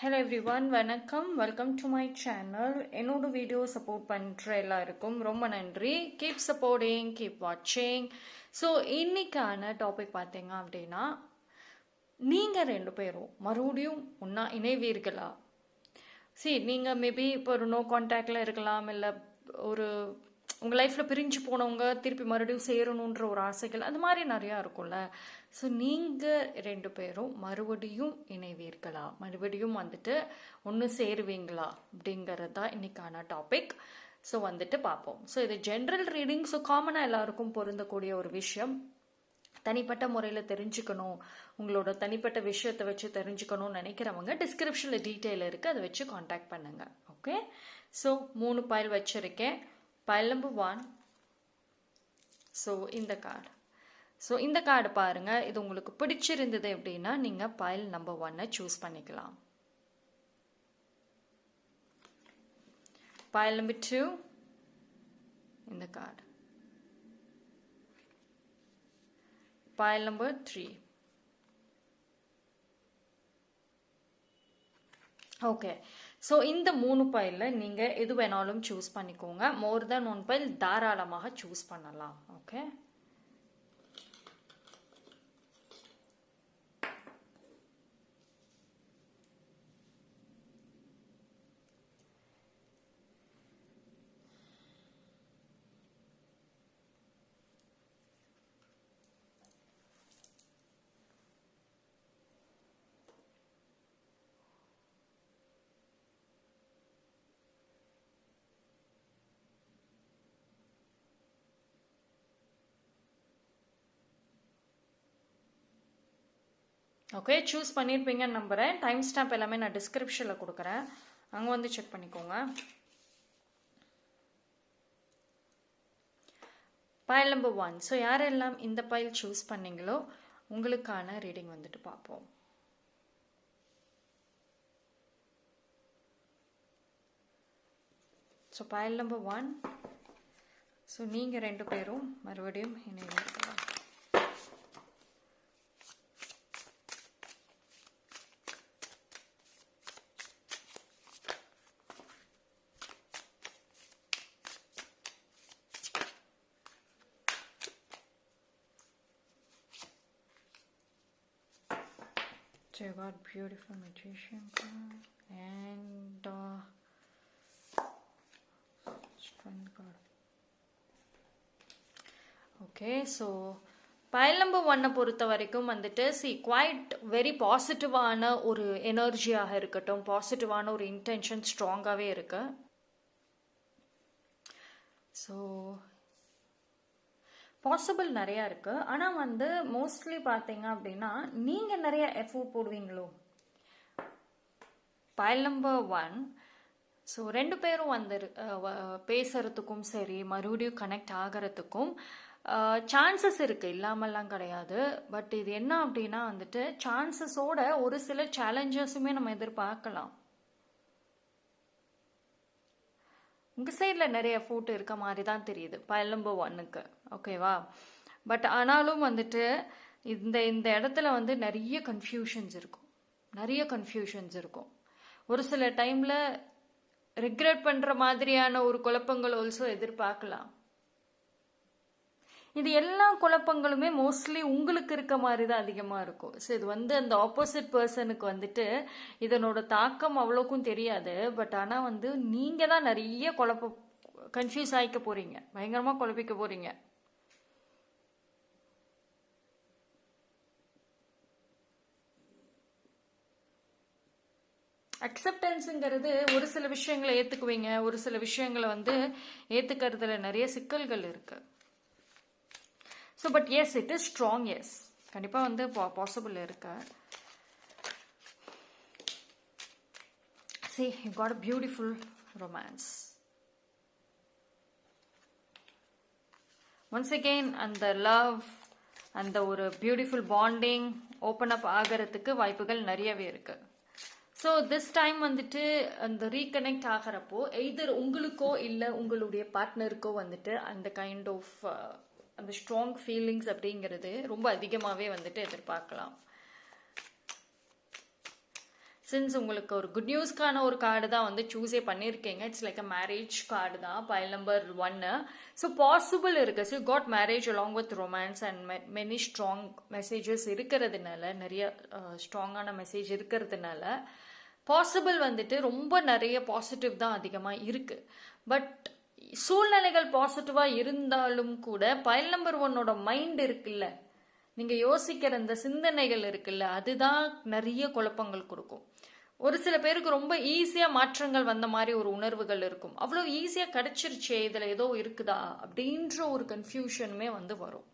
Hello everyone வணக்கம். Welcome to my channel என்னோட video support பண்ணுற எல்லாருக்கும் ரொம்ப நன்றி. கீப் சப்போர்ட்டிங் கீப் வாட்சிங் ஸோ இன்னைக்கான டாபிக் பார்த்தீங்க அப்படின்னா நீங்கள் ரெண்டு பேரும் மறுபடியும் ஒன்றா இணைவீர்களா? சரி நீங்கள் மேபி இப்போ ஒரு நோ கான்டாக்டில் இருக்கலாம் இல்லை ஒரு உங்கள் லைஃப்பில் பிரிஞ்சு போனவங்க திருப்பி மறுபடியும் சேரணுன்ற ஒரு ஆசைகள் அது மாதிரி நிறையா இருக்கும்ல. ஸோ நீங்கள் ரெண்டு பேரும் மறுபடியும் இணைவீர்களா? மறுபடியும் வந்துட்டு ஒன்று சேருவீங்களா? அப்படிங்கிறது தான் இன்னைக்கான டாபிக் ஸோ வந்துட்டு பார்ப்போம். ஸோ இது ஜென்ரல் ரீடிங் ஸோ காமனாக எல்லாருக்கும் பொருந்தக்கூடிய ஒரு விஷயம். தனிப்பட்ட முறையில் தெரிஞ்சுக்கணும். உங்களோட தனிப்பட்ட விஷயத்தை வச்சு தெரிஞ்சுக்கணும்னு நினைக்கிறவங்க டிஸ்கிரிப்ஷனில் டீட்டெயில் இருக்குது அதை வச்சு காண்டாக்ட் பண்ணுங்கள் ஓகே ஸோ மூணு பைல் வச்சுருக்கேன். பைல் நம்பர் ஒன் ஸோ இந்த கார்டு ஸோ இந்த கார்டு பாருங்கள் இது உங்களுக்கு பிடிச்சிருந்தது அப்படின்னா நீங்கள் பைல் நம்பர் ஒன்னை சூஸ் பண்ணிக்கலாம். பைல் நம்பர் டூ இந்த card pile number 3 okay so இந்த மூணு பைலில் நீங்கள் எது வேணாலும் சூஸ் பண்ணிக்கோங்க. மோர் தென் ஒன் பைல் தாராளமாக சூஸ் பண்ணலாம். ஓகே ஓகே சூஸ் பண்ணியிருப்பீங்கன்னு நம்புகிறேன் டைம் ஸ்டாம்ப் எல்லாமே நான் டிஸ்கிரிப்ஷனில் கொடுக்குறேன். அங்கே வந்து செக் பண்ணிக்கோங்க. பயல் நம்பர் ஒன் ஸோ யாரெல்லாம் இந்த பயல் சூஸ் பண்ணீங்களோ உங்களுக்கான ரீடிங் வந்துட்டு பார்ப்போம். So pile number one so நீங்கள் ரெண்டு பேரும் மறுபடியும் இணைவீர்களா beautiful magician card and uh, strength card. Okay so pile number ஒன்னை பொறுத்த வரைக்கும் வந்துட்டு சி குவைட் வெரி பாசிட்டிவான ஒரு எனர்ஜியாக இருக்கட்டும் பாசிட்டிவான ஒரு இன்டென்ஷன் ஸ்ட்ராங்காகவே இருக்கு ஸோ பாசிபிள் நிறையா இருக்குது ஆனால் வந்து மோஸ்ட்லி பார்த்தீங்க அப்படின்னா நீங்கள் நிறைய எஃபோர்ட் போடுவீங்களோ? பயல் நம்பர் ஒன் ஸோ ரெண்டு பேரும் வந்து பேசுறதுக்கும் சரி மறுபடியும் கனெக்ட் ஆகிறதுக்கும் சான்சஸ் இருக்குது இல்லாமல்லாம் கிடையாது. பட் இது என்ன அப்படின்னா வந்துட்டு சான்சஸோட ஒரு சில சேலஞ்சஸுமே நம்ம எதிர்பார்க்கலாம். உங்கள் சைடில் நிறைய ஃபோட்டோ இருக்க மாதிரி தான் தெரியுது பல்லம்பு ஒன்னுக்கு ஓகேவா பட் ஆனாலும் வந்துட்டு இந்த இந்த இடத்துல வந்து நிறைய கன்ஃபியூஷன்ஸ் இருக்கும். நிறைய கன்ஃபியூஷன்ஸ் இருக்கும். ஒரு சில டைமில் ரிக்ரெட் பண்ணுற மாதிரியான ஒரு குழப்பங்கள் ஆல்சோ எதிர்பார்க்கலாம். இது எல்லா குழப்பங்களுமே மோஸ்ட்லி உங்களுக்கு இருக்க மாதிரி தான் அதிகமாக இருக்கும். ஸோ இது வந்து அந்த ஆப்போசிட் பர்சனுக்கு வந்துட்டு இதனோட தாக்கம் அவ்வளோக்கும் தெரியாது. பட் ஆனால் வந்து நீங்கள் தான் நிறைய குழப்ப கன்ஃபியூஸ் ஆகிக்க போகிறீங்க பயங்கரமாக குழப்பிக்க போகிறீங்க அக்செப்டன்ஸுங்கிறது ஒரு சில விஷயங்களை ஏற்றுக்குவீங்க ஒரு சில விஷயங்களை வந்து ஏற்றுக்கிறதுல நிறைய சிக்கல்கள் இருக்குது so but yes it is strong yes கண்டிப்பாக வந்து பாசிபிள் இருக்கு. See you got a beautiful romance once again அந்த லவ் அந்த ஒரு பியூட்டிஃபுல் பாண்டிங் ஓப்பன் அப் ஆகிறதுக்கு வாய்ப்புகள் நிறையவே இருக்கு. ஸோ திஸ் டைம் வந்துட்டு அந்த ரீகனெக்ட் ஆகிறப்போ எய்தர் உங்களுக்கோ இல்லை உங்களுடைய பார்ட்னருக்கோ வந்துட்டு அந்த கைண்ட் ஆஃப் uh, அந்த ஸ்ட்ராங் ஃபீலிங்ஸ் அப்படிங்கிறது ரொம்ப அதிகமாகவே வந்துட்டு எதிர்பார்க்கலாம். சின்ஸ் உங்களுக்கு ஒரு குட் நியூஸ்க்கான ஒரு கார்டு தான் வந்து சூஸே பண்ணியிருக்கீங்க it's like a marriage card தான் பைல் நம்பர் ஒன்னு ஸோ பாசிபிள் இருக்கு. So got marriage along with romance and many strong messages இருக்கிறதுனால நிறைய uh, ஸ்ட்ராங்கான மெசேஜ் இருக்கிறதுனால பாசிபிள் வந்துட்டு ரொம்ப நிறைய பாசிட்டிவ் தான் அதிகமாக இருக்குது பட் சூழ்நிலைகள் பாசிட்டிவாக இருந்தாலும் கூட பயல் நம்பர் ஒன்னோட மைண்ட் இருக்குல்ல? நீங்கள் யோசிக்கிற இந்த சிந்தனைகள் இருக்குல்ல? அதுதான் நிறைய குழப்பங்கள் கொடுக்கும். ஒரு சில பேருக்கு ரொம்ப ஈஸியாக மாற்றங்கள் வந்த மாதிரி ஒரு உணர்வுகள் இருக்கும். அவ்வளோ ஈஸியாக கிடச்சிருச்சே இதில் ஏதோ இருக்குதா? அப்படின்ற ஒரு கன்ஃபியூஷனுமே வந்து வரும்.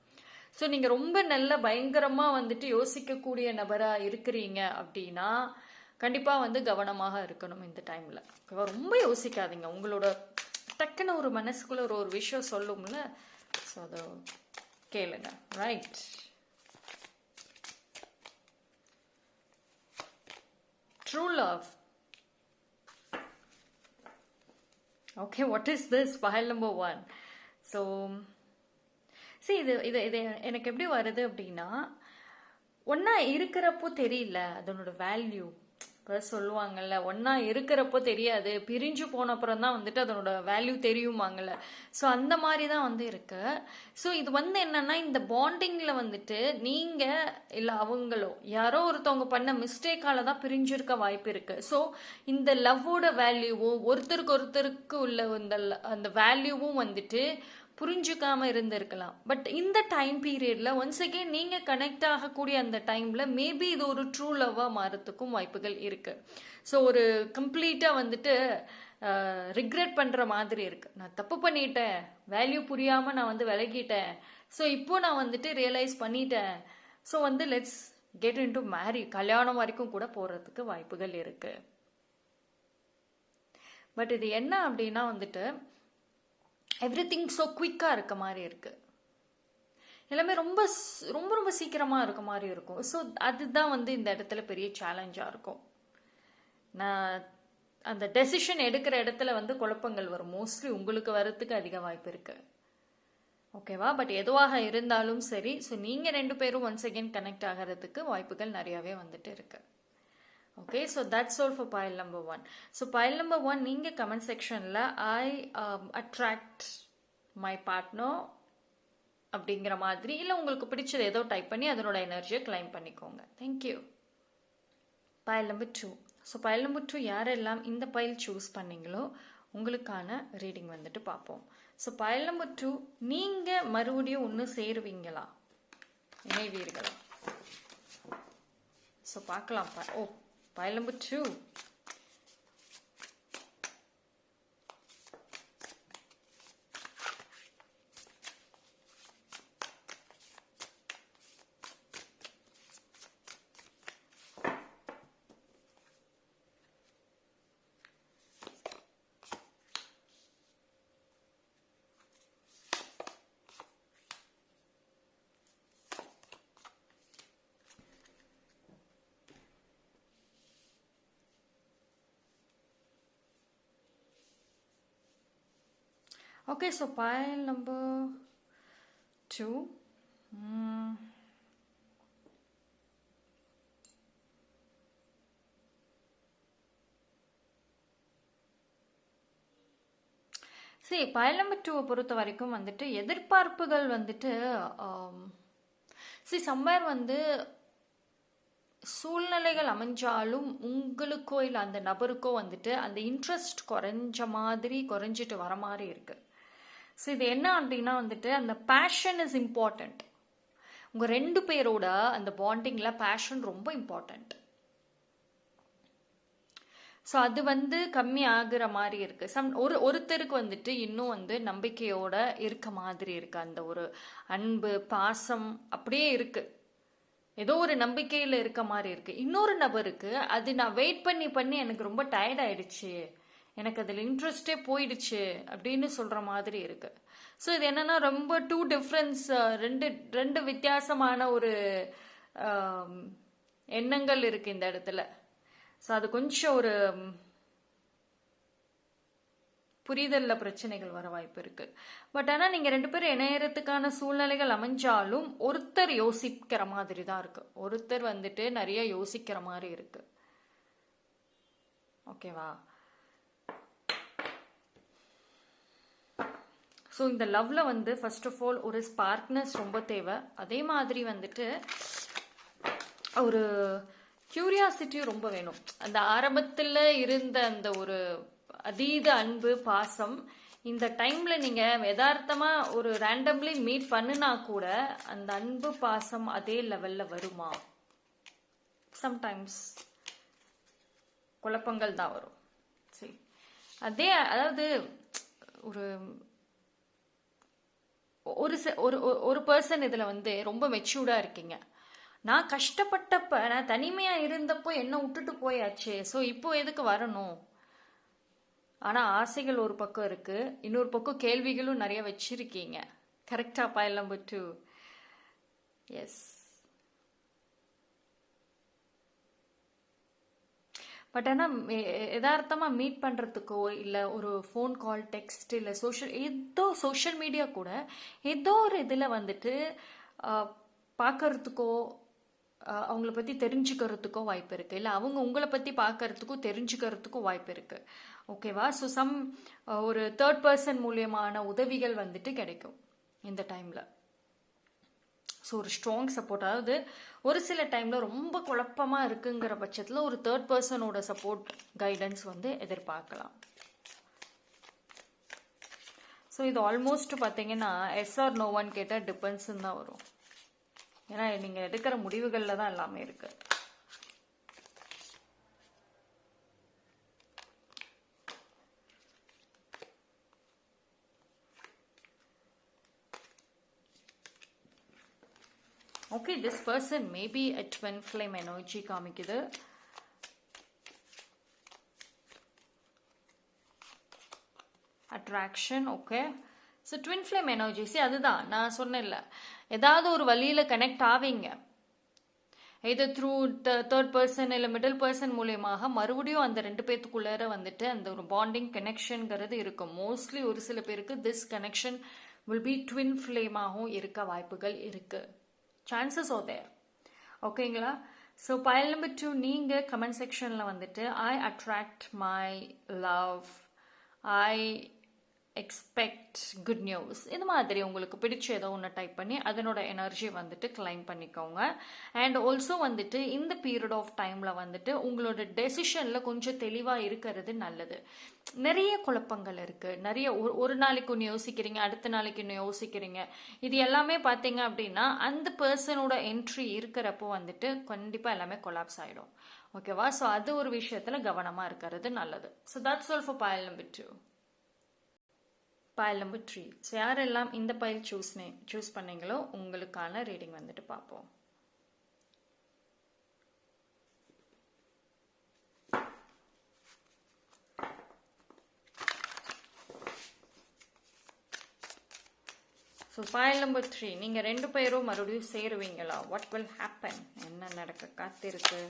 ஸோ நீங்கள் ரொம்ப நல்ல பயங்கரமாக வந்துட்டு யோசிக்கக்கூடிய நபராக இருக்கிறீங்க அப்படின்னா கண்டிப்பாக வந்து கவனமாக இருக்கணும் இந்த டைமில் ரொம்ப யோசிக்காதீங்க. உங்களோட டக்குன்னு ஒரு மனசுக்குள்ள ஒரு ஒரு விஷயம் சொல்லும்ல. ஸோ அதை கேளுங்க. Right true love okay what is this pile number one so சரி இது இது இது எனக்கு எப்படி வருது அப்படின்னா ஒன்றா இருக்கிறப்போ தெரியல அதனோட வேல்யூ இப்போ சொல்லுவாங்கல்ல ஒன்றா இருக்கிறப்போ தெரியாது பிரிஞ்சு போன அப்புறம் தான் வந்துட்டு அதனோட வேல்யூ தெரியுமாங்கல்ல. ஸோ அந்த மாதிரி தான் வந்து இருக்கு. ஸோ இது வந்து என்னன்னா இந்த பாண்டிங்கில் வந்துட்டு நீங்கள் இல்லை அவங்களோ யாரோ ஒருத்தவங்க பண்ண மிஸ்டேக்கால தான் பிரிஞ்சிருக்க வாய்ப்பு இருக்கு. ஸோ இந்த லவ்வோட வேல்யூவும் ஒருத்தருக்கு ஒருத்தருக்கு உள்ள இந்த அந்த வேல்யூவும் வந்துட்டு புரிஞ்சுக்காம இருந்திருக்கலாம். பட் இந்த டைம் பீரியட்ல ஒன்ஸ் அகேன் நீங்க கனெக்ட் ஆகக்கூடிய அந்த டைம்ல மேபி இது ஒரு ட்ரூ லவ்வா மாறத்துக்கும் வாய்ப்புகள் இருக்கு. ஸோ ஒரு கம்ப்ளீட்டா வந்துட்டு ரிக்ரெட் பண்ற மாதிரி இருக்கு. நான் தப்பு பண்ணிட்டேன். வேல்யூ புரியாம நான் வந்து விலகிட்டேன். ஸோ இப்போ நான் வந்துட்டு ரியலைஸ் பண்ணிட்டேன். ஸோ வந்து let's get into marry கல்யாணம் வரைக்கும் கூட போறதுக்கு வாய்ப்புகள் இருக்கு. பட் இது என்ன அப்படின்னா வந்துட்டு எவ்ரி திங் ஸோ குயிக்காக இருக்க மாதிரி இருக்குது எல்லாமே ரொம்ப ரொம்ப ரொம்ப சீக்கிரமாக இருக்க மாதிரி இருக்கும். ஸோ அதுதான் வந்து இந்த இடத்துல பெரிய சேலஞ்சாக இருக்கும். நான் அந்த டெசிஷன் எடுக்கிற இடத்துல வந்து குழப்பங்கள் வரும். மோஸ்ட்லி உங்களுக்கு வரத்துக்கு அதிக வாய்ப்பு இருக்குது ஓகேவா பட் எதுவாக இருந்தாலும் சரி. ஸோ நீங்கள் ரெண்டு பேரும் ஒன்ஸ் அகெயின் கனெக்ட் ஆகிறதுக்கு வாய்ப்புகள் நிறையாவே வந்துட்டு இருக்குது okay so that's all for pile number one so pile number one நீங்கள் கமெண்ட் செக்ஷனில் ஐ அட்ராக்ட் மை பார்ட்னர் அப்படிங்கிற மாதிரி இல்லை உங்களுக்கு பிடிச்சது ஏதோ டைப் பண்ணி அதனோட எனர்ஜியை கிளைம் பண்ணிக்கோங்க. Thank you pile number two so pile number two யாரெல்லாம் இந்த பயல் சூஸ் பண்ணீங்களோ உங்களுக்கான ரீடிங் வந்துட்டு பார்ப்போம். ஸோ பயல் நம்பர் டூ நீங்கள் மறுபடியும் ஒன்று சேருவீங்களா? இணைவீர்களா? ஸோ பார்க்கலாம். Oh oh, Pile number two. Okay, so pile number two. Mm. சரி பயல் நம்பர் டூவை பொறுத்த வரைக்கும் வந்துட்டு எதிர்பார்ப்புகள் வந்துட்டு um, சி சம்மர் வந்து சூழ்நிலைகள் அமைஞ்சாலும் உங்களுக்கோ இல்லை அந்த நபருக்கோ வந்துட்டு அந்த இன்ட்ரெஸ்ட் குறைஞ்ச மாதிரி குறைஞ்சிட்டு வர மாதிரி இருக்குது ஸோ இது என்ன அப்படின்னா வந்துட்டு அந்த பேஷன் இஸ் இம்பார்ட்டண்ட் உங்கள் ரெண்டு பேரோட அந்த பாண்டிங்கில் பேஷன் ரொம்ப இம்பார்ட்டண்ட் ஸோ அது வந்து கம்மி ஆகுற மாதிரி இருக்குது சம் ஒரு ஒருத்தருக்கு வந்துட்டு இன்னும் வந்து நம்பிக்கையோட இருக்க மாதிரி இருக்கு. அந்த ஒரு அன்பு பாசம் அப்படியே இருக்குது ஏதோ ஒரு நம்பிக்கையில் இருக்க மாதிரி இருக்குது இன்னொரு நபருக்கு அது நான் வெயிட் பண்ணி பண்ணி எனக்கு ரொம்ப டயர்ட் ஆயிடுச்சு. எனக்கு அதில் இன்ட்ரெஸ்டே போயிடுச்சு அப்படின்னு சொல்கிற மாதிரி இருக்கு. ஸோ இது என்னன்னா ரொம்ப டூ டிஃப்ரென்ஸ் ரெண்டு ரெண்டு வித்தியாசமான ஒரு எண்ணங்கள் இருக்கு இந்த இடத்துல. ஸோ அது கொஞ்சம் ஒரு புரிதலில் பிரச்சனைகள் வர வாய்ப்பு இருக்கு. பட் ஆனால் நீங்கள் ரெண்டு பேரும் இணையறதுக்கான சூழ்நிலைகள் அமைஞ்சாலும் ஒருத்தர் யோசிக்கிற மாதிரி தான் இருக்கு. ஒருத்தர் வந்துட்டு நிறைய யோசிக்கிற மாதிரி இருக்கு. ஓகேவா ஸோ இந்த லவ்வில் வந்து ஃபர்ஸ்ட் ஆஃப் ஆல் ஒரு ஸ்பார்க்னஸ் ரொம்ப தேவை. அதே மாதிரி வந்துட்டு ஒரு க்யூரியாசிட்டியும் ரொம்ப வேணும். அந்த ஆரம்பத்தில் இருந்த அந்த ஒரு அதீத அன்பு பாசம் இந்த டைமில் நீங்கள் யதார்த்தமாக ஒரு ரேண்டம்லி மீட் பண்ணுனா கூட அந்த அன்பு பாசம் அதே லெவலில் வருமா? சம்டைம்ஸ் குழப்பங்கள் தான் வரும். சரி. அதே அதாவது ஒரு ஒரு ஒரு ஒரு- ஒரு பர்சன் இதில் வந்து ரொம்ப மெச்சூர்டாக இருக்கீங்க. நான் கஷ்டப்பட்டப்ப நான் தனிமையாக இருந்தப்போ என்ன விட்டுட்டு போயாச்சு. ஸோ இப்போ எதுக்கு வரணும்? ஆனால் ஆசைகள் ஒரு பக்கம் இருக்குது இன்னொரு பக்கம் கேள்விகளும் நிறைய வச்சுருக்கீங்க. கரெக்டாக pile number two yes but ஆனால் யதார்த்தமாக மீட் பண்ணுறதுக்கோ இல்லை ஒரு ஃபோன் கால் டெக்ஸ்ட் இல்லை சோஷியல் ஏதோ சோஷியல் மீடியா கூட ஏதோ ஒரு இதில் வந்துட்டு பார்க்கறதுக்கோ அவங்கள பற்றி தெரிஞ்சுக்கிறதுக்கோ வாய்ப்பு இருக்குது இல்லை அவங்க உங்களை பற்றி பார்க்கறதுக்கோ தெரிஞ்சுக்கிறதுக்கும் வாய்ப்பு இருக்குது ஓகேவா ஸோ சம் ஒரு தேர்ட் பர்சன் மூலியமான உதவிகள் வந்துட்டு கிடைக்கும் இந்த டைமில் ஸோ ஒரு ஸ்ட்ராங் சப்போர்ட் அதாவது ஒரு சில டைமில் ரொம்ப குழப்பமாக இருக்குங்கிற பட்சத்தில் ஒரு தேர்ட் பர்சனோட சப்போர்ட் கைடன்ஸ் வந்து எதிர்பார்க்கலாம். ஸோ இது ஆல்மோஸ்ட் பார்த்தீங்கன்னா எஸ்ஆர் நோவான்னு கேட்டால் டிபெண்ட்ஸ்ன்னு தான் வரும். ஏன்னா நீங்கள் எடுக்கிற முடிவுகளில் தான் எல்லாமே இருக்குது okay this person maybe a twin flame energy காமிக்குது. Attraction okay so twin flame energies அதுதான் நான் சொன்னேன்ல. ஏதாவது ஒரு வழியில் கனெக்ட் ஆவீங்க. இது த்ரூ தேர்ட் பர்சன் இல்லை மிடில் பர்சன் மூலியமாக மறுபடியும் அந்த ரெண்டு பேத்துக்குள்ளார வந்துட்டு அந்த ஒரு பாண்டிங் கனெக்ஷன்ங்கிறது இருக்கும். மோஸ்ட்லி ஒரு சில பேருக்கு this connection will be twin ஃப்ளேமாகவும் இருக்க வாய்ப்புகள் இருக்குது சான்சஸ் ஓ தேர் ஓகேங்களா ஸோ பயல் நம்பர் டூ நீங்கள் கமெண்ட் செக்ஷனில் வந்துட்டு I attract my love I expect good news இது மாதிரி உங்களுக்கு பிடிச்ச ஏதோ ஒன்று டைப் பண்ணி அதனோட எனர்ஜி வந்துட்டு கிளைம் பண்ணிக்கோங்க. அண்ட் ஆல்சோ வந்துட்டு இந்த பீரியட் ஆஃப் டைமில் வந்துட்டு உங்களோட டெசிஷனில் கொஞ்சம் தெளிவாக இருக்கிறது நல்லது. நிறைய குழப்பங்கள் இருக்குது நிறைய ஒரு ஒரு நாளைக்கு ஒன்று யோசிக்கிறீங்க அடுத்த நாளைக்கு ஒன்று யோசிக்கிறீங்க. இது எல்லாமே பார்த்தீங்க அப்படின்னா அந்த பர்சனோட என்ட்ரி இருக்கிறப்போ வந்துட்டு கண்டிப்பாக எல்லாமே கொலாப்ஸ் ஆகிடும் ஓகேவா ஸோ அது ஒரு விஷயத்தில் கவனமாக இருக்கிறது நல்லது. So that's all for pile number two pile number three so யாரெல்லாம் இந்த பயில் சூஸ் சூஸ் பண்ணீங்களோ உங்களுக்கான ரீடிங் வந்துட்டு பார்ப்போம். ஸோ ஃபைல் நம்பர் த்ரீ நீங்கள் ரெண்டு பேரும் மறுபடியும் சேருவீங்களா? வாட் வில் ஹேப்பன் என்ன நடக்க காத்திருக்கு?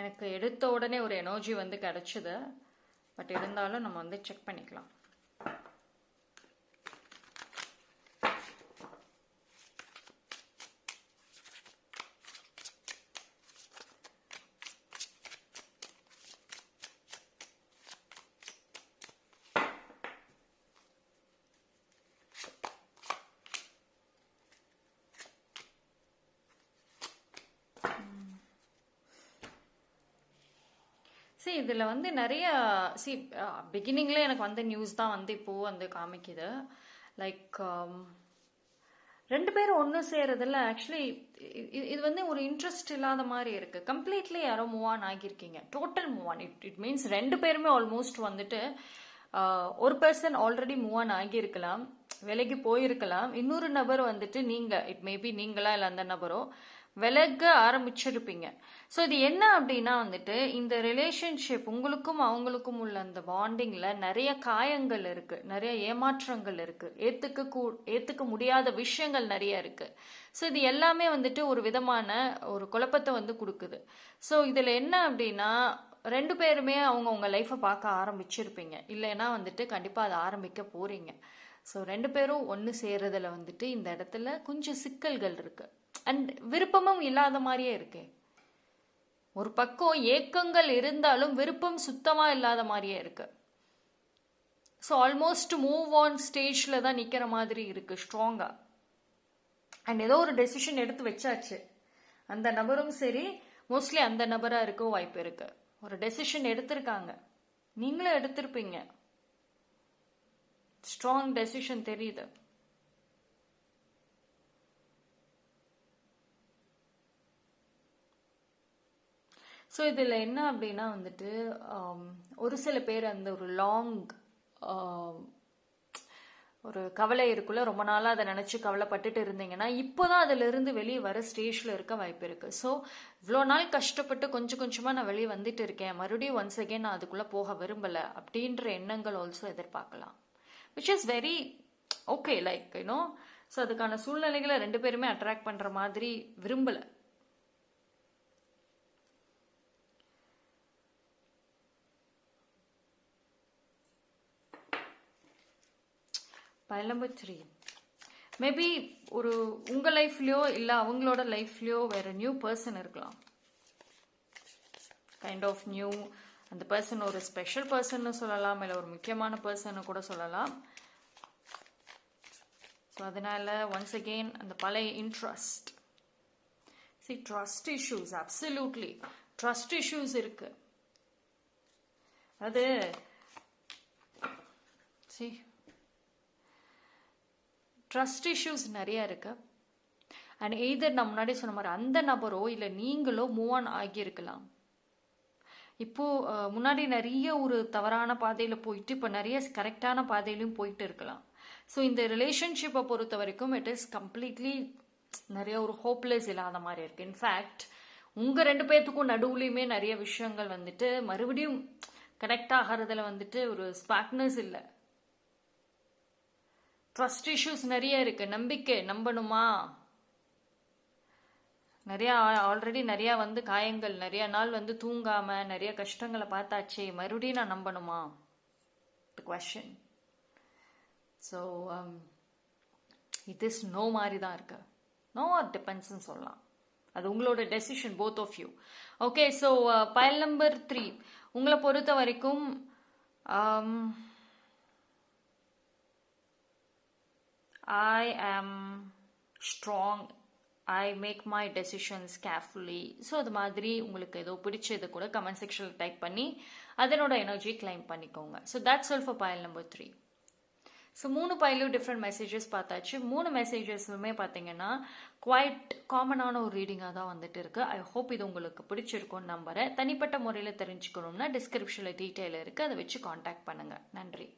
எனக்கு எடுத்த உடனே ஒரு எனர்ஜி வந்து கிடச்சிது. பட் இருந்தாலும் நம்ம வந்து செக் பண்ணிக்கலாம் சி இதில் வந்து நிறைய சி பிகினிங்கில் எனக்கு வந்த நியூஸ் தான் வந்து இப்போது வந்து காமிக்குது. லைக் um, ரெண்டு பேரும் ஒன்று சேரதில்ல ஆக்சுவலி இது வந்து ஒரு இன்ட்ரெஸ்ட் இல்லாத மாதிரி இருக்கு. கம்ப்ளீட்லி யாரோ move on ஆகியிருக்கீங்க. Total move on it it means ரெண்டு பேருமே ஆல்மோஸ்ட் வந்துட்டு ஒரு பர்சன் ஆல்ரெடி மூவ் ஆன் ஆகியிருக்கலாம். விலைக்கு போயிருக்கலாம். இன்னொரு நபர் வந்துட்டு நீங்க இட் மேபி நீங்களா இல்லை அந்த நபரோ விலக ஆரம்பிச்சிருப்பீங்க. ஸோ இது என்ன அப்படின்னா வந்துட்டு இந்த ரிலேஷன்ஷிப் உங்களுக்கும் அவங்களுக்கும் உள்ள அந்த பாண்டிங்கில் நிறைய காயங்கள் இருக்குது நிறைய ஏமாற்றங்கள் இருக்குது ஏற்றுக்க கூ ஏற்றுக்க முடியாத விஷயங்கள் நிறைய இருக்குது ஸோ இது எல்லாமே வந்துட்டு ஒரு விதமான ஒரு குழப்பத்தை வந்து கொடுக்குது. ஸோ இதில் என்ன அப்படின்னா ரெண்டு பேருமே அவங்க லைஃப்பை பார்க்க ஆரம்பிச்சிருப்பீங்க. இல்லைன்னா வந்துட்டு கண்டிப்பாக அதை ஆரம்பிக்க போகிறீங்க ஸோ ரெண்டு பேரும் ஒன்று சேர்றதுல வந்துட்டு இந்த இடத்துல கொஞ்சம் சிக்கல்கள் இருக்கு. அண்ட் விருப்பமும் இல்லாத மாதிரியே இருக்கு. ஒரு பக்கம் ஏக்கங்கள் இருந்தாலும் விருப்பம் சுத்தமாக இல்லாத மாதிரியே இருக்கு. ஸோ ஆல்மோஸ்ட் மூவ் ஆன் ஸ்டேஜில் தான் நிற்கிற மாதிரி இருக்கு ஸ்ட்ராங்காக அண்ட் ஏதோ ஒரு டெசிஷன் எடுத்து வச்சாச்சு. அந்த நபரும் சரி மோஸ்ட்லி அந்த நபராக இருக்க வாய்ப்பு இருக்கு. ஒரு டெசிஷன் எடுத்திருக்காங்க. நீங்களும் எடுத்திருப்பீங்க. ஸ்ட்ராங் டெசிஷன் தெரியுது ஸோ இதில் என்ன அப்படின்னா வந்துட்டு um, ஒரு சில பேர் அந்த ஒரு லாங் um, ஒரு கவலை இருக்குள்ள ரொம்ப நாளாக அதை நினச்சி கவலைப்பட்டுட்டு இருந்தீங்கன்னா இப்போதான் அதிலிருந்து வெளியே வர ஸ்டேஜில் இருக்க வாய்ப்பு இருக்குது ஸோ இவ்வளோ நாள் கஷ்டப்பட்டு கொஞ்சம் கொஞ்சமாக நான் வெளியே வந்துட்டு இருக்கேன். மறுபடியும் ஒன்ஸ் அகேன் நான் அதுக்குள்ளே போக விரும்பலை அப்படின்ற எண்ணங்கள் ஆல்சோ எதிர்பார்க்கலாம். Which is very okay like you know so அதுக்கான சூழ்நிலைகளை ரெண்டு பேருமே அட்ராக்ட் பண்ணுற மாதிரி விரும்பலை. பைல் நம்பர் த்ரீ மேபி ஒரு உங்கள் லைஃப்லையோ இல்லை அவங்களோட லைஃப்லையோ வேற நியூ பர்சன் இருக்கலாம். கைண்ட் ஆஃப் நியூ அந்த பர்சன் ஒரு ஸ்பெஷல் பர்சன்னு சொல்லலாம் இல்லை ஒரு முக்கியமான பர்சன்னு கூட சொல்லலாம். ஸோ அதனால ஒன்ஸ் அகெயின் அந்த பழைய interest see trust issues absolutely trust issues இருக்கு. அது சி ட்ரஸ்ட் இஷ்யூஸ் நிறைய இருக்கு. அண்ட் எய்தர் நான் முன்னாடி சொன்ன மாதிரி அந்த நபரோ இல்லை நீங்களோ மூவ் ஆன் ஆகியிருக்கலாம். இப்போ முன்னாடி நிறைய ஒரு தவறான பாதையில போயிட்டு இப்போ நிறைய கரெக்டான பாதையிலும் போயிட்டு இருக்கலாம். ஸோ இந்த ரிலேஷன்ஷிப்பை பொறுத்த வரைக்கும் இட் இஸ் கம்ப்ளீட்லி நிறைய ஒரு ஹோப்லெஸ் இல்லாத மாதிரி இருக்கு. இன்ஃபேக்ட் உங்க ரெண்டு பேர்த்துக்கும் நடுவுலையுமே நிறைய விஷயங்கள் வந்துட்டு மறுபடியும் கனெக்ட் ஆகிறதுல வந்துட்டு ஒரு ஸ்பாக்னஸ் இல்லை. ட்ரஸ்ட் இஷ்யூஸ் நிறைய இருக்கு. நம்பிக்கை நம்பணுமா? நிறையா ஆல்ரெடி நிறையா வந்து காயங்கள் நிறைய நாள் வந்து தூங்காம நிறைய கஷ்டங்களை பார்த்தாச்சே மறுபடியும் நான் நம்பணுமா? Question so it is no மாதிரி தான் இருக்கு. நோ ஆர் டிபெண்ட்ஸ்ன்னு சொல்லலாம். அது உங்களோட decision both of you okay so pile number three உங்களை பொறுத்த வரைக்கும் I am strong I make my decisions carefully so அது மாதிரி உங்களுக்கு ஏதோ பிடிச்சது கூட கமெண்ட் செக்ஷனில் டைப் பண்ணி அதனோட எனர்ஜி கிளைம் பண்ணிக்கோங்க. So that's all for pile number three so மூணு பயிலும் டிஃப்ரெண்ட் மெசேஜஸ் பார்த்தாச்சு. மூணு மெசேஜஸுமே பார்த்தீங்கன்னா குவைட் காமனான ஒரு ரீடிங்காக தான் வந்துட்டு இருக்கு. ஐ ஹோப் இது உங்களுக்கு பிடிச்சிருக்கும்னு நம்புறேன். தனிப்பட்ட முறையில் தெரிஞ்சுக்கணும்னா டிஸ்கிரிப்ஷனில் டீட்டெயில் இருக்குது அதை வச்சு காண்டாக்ட் பண்ணுங்கள் நன்றி.